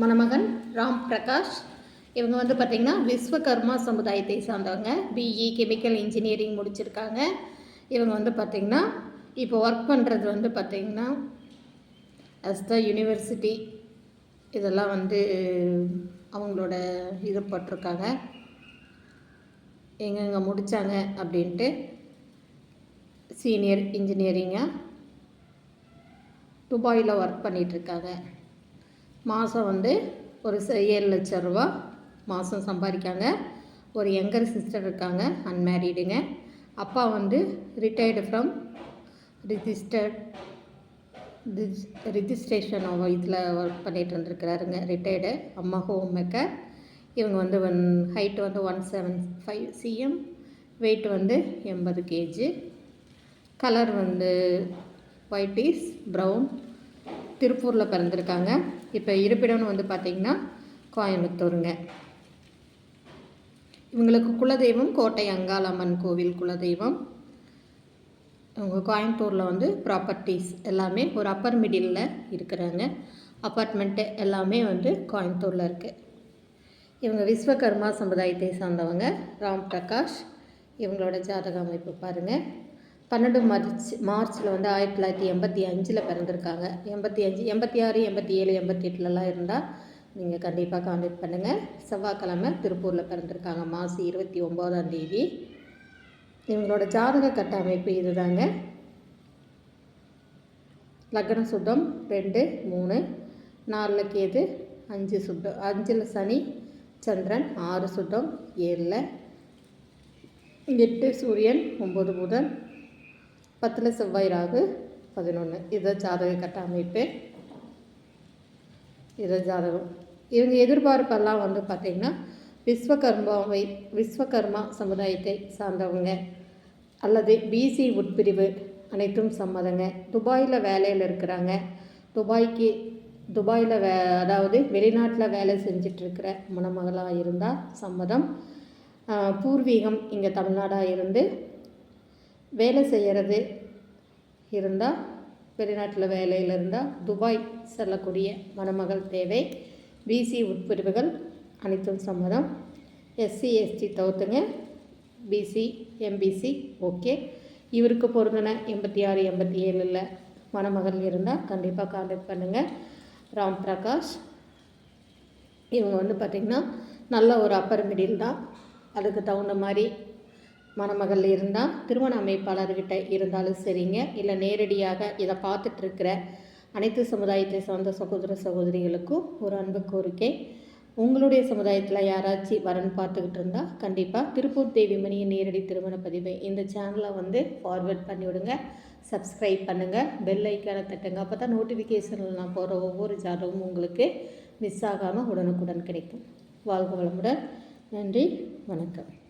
மணமகன் ராம் பிரகாஷ். இவங்க வந்து பார்த்திங்கன்னா விஸ்வகர்மா சமுதாயத்தை சார்ந்தவங்க. பிஇ கெமிக்கல் இன்ஜினியரிங் முடிச்சிருக்காங்க. இவங்க வந்து பார்த்திங்கன்னா இப்போ ஒர்க் பண்ணுறது வந்து பார்த்திங்கன்னா அஸ் த யூனிவர்சிட்டி இதெல்லாம் வந்து அவங்களோட இது பட்டிருக்காங்க. எங்கெங்கே முடித்தாங்க அப்படின்ட்டு சீனியர் இன்ஜினியரிங்காக துபாயில் ஒர்க் பண்ணிகிட்ருக்காங்க மாதம் வந்து ஒரு ச- ஏழு லட்ச ரூபா மாதம் சம்பாதிக்காங்க. ஒரு யங்கர் சிஸ்டர் இருக்காங்க அன்மேரீடுங்க அப்பா வந்து ரிட்டையர்டு ஃப்ரம் ரிஜிஸ்டர்ட் ரிஜிஸ்ட்ரேஷன் இதில் ஒர்க் பண்ணிகிட்டு இருந்துருக்கிறாருங்க. ரிட்டையர்டு அம்மா ஹோம் மேக்கர் இவங்க வந்து ஒன் ஹைட் வந்து one seven five CM weight வந்து எண்பது கேஜி கலர் வந்து ஒயிட் இஸ் ப்ரௌன் திருப்பூரில் பிறந்திருக்காங்க. இப்போ இருப்பிடம்னு வந்து பார்த்திங்கன்னா கோயம்புத்தூருங்க. இவங்களுக்கு குலதெய்வம் கோட்டை அங்காளம்மன் கோவில் குலதெய்வம். அவங்க கோயம்புத்தூரில் வந்து ப்ராப்பர்ட்டிஸ் எல்லாமே ஒரு அப்பர் மிடிலில் இருக்கிறாங்க. அப்பார்ட்மெண்ட்டு எல்லாமே வந்து கோயம்புத்தூரில் இருக்குது இவங்க விஸ்வகர்மா சமுதாயத்தை சார்ந்தவங்க. ராம் பிரகாஷ் இவங்களோட ஜாதக அமைப்பு பாருங்கள் பன்னெண்டு மார்ச் மார்ச்சில் வந்து ஆயிரத்தி தொள்ளாயிரத்தி எண்பத்தி அஞ்சில் பிறந்திருக்காங்க. எண்பத்தி அஞ்சு எண்பத்தி ஆறு எண்பத்தி ஏழு எண்பத்தி எட்டுலலாம் இருந்தால் நீங்கள் கண்டிப்பாக கான்டாக்ட் பண்ணுங்கள் செவ்வாய்க்கிழமை திருப்பூரில் பிறந்திருக்காங்க. மாசி இருபத்தி ஒம்போதாம் தேதி. இவங்களோட ஜாதக கட்ட அமைப்பு இதுதாங்க. லக்ன சுத்தம் ரெண்டு மூணு நாலில் கேது அஞ்சு சுத்தம் அஞ்சில் சனி சந்திரன் ஆறு சுத்தம் ஏழில் எட்டு சூரியன் ஒம்பது புதன் பத்தில் செவ்வாய் ராகு பதினொன்று இதை ஜாதக கட்ட அமைப்பு இதை ஜாதகம். இவங்க எதிர்பார்ப்பெல்லாம் வந்து பார்த்திங்கன்னா விஸ்வகர்மாவை விஸ்வகர்மா சமுதாயத்தை சார்ந்தவங்க. அல்லது பிசி உட்பிரிவு அனைத்தும் சம்மதங்க. துபாயில் வேலையில் இருக்கிறாங்க. துபாய்க்கு துபாயில் வே அதாவது வெளிநாட்டில் வேலை செஞ்சிட்ருக்கிற மணமகளாக இருந்தால் சம்மதம். பூர்வீகம் இங்கே தமிழ்நாடாக இருந்து வேலை செய்கிறது இருந்தால் வெளிநாட்டில் வேலையில் இருந்தால் துபாய் செல்லக்கூடிய மணமகள் தேவை. பிசி உட்பிரிவுகள் அனைத்தும் சம்மதம். எஸ்சி எஸ்டி தவிர்த்துங்க பிசி எம்பிசி ஓகே இவருக்கு பொருந்தின எண்பத்தி ஆறு எண்பத்தி ஏழில் மணமகள் இருந்தால் கண்டிப்பாக காண்டாக்ட் பண்ணுங்கள் ராம் பிரகாஷ். இவங்க வந்து பார்த்திங்கன்னா நல்ல ஒரு அப்பர் மிடில் தான். அதுக்கு தகுந்த மாதிரி மணமகள் இருந்தால் திருமண அமைப்பாளர்கிட்ட இருந்தாலும் சரிங்க. இல்லை நேரடியாக இதை பார்த்துட்ருக்கிற அனைத்து சமுதாயத்தை சார்ந்த சகோதர சகோதரிகளுக்கும் ஒரு அன்பு கோரிக்கை. உங்களுடைய சமுதாயத்தில் யாராச்சும் வரன் பார்த்துக்கிட்டு இருந்தால் கண்டிப்பாக திருப்பூர் தேவி மணியின் நேரடி திருமண பதிவை இந்த சேனலை வந்து ஃபார்வர்ட் பண்ணி விடுங்க சப்ஸ்கிரைப் பண்ணுங்கள் பெல் ஐக்கானை தட்டுங்க. அப்போ தான் நோட்டிஃபிகேஷனில் நான் போகிற ஒவ்வொரு ஜாதகமும் உங்களுக்கு மிஸ் ஆகாமல் உடனுக்குடன் கிடைக்கும். வாழ்க வளமுடன். நன்றி. வணக்கம்.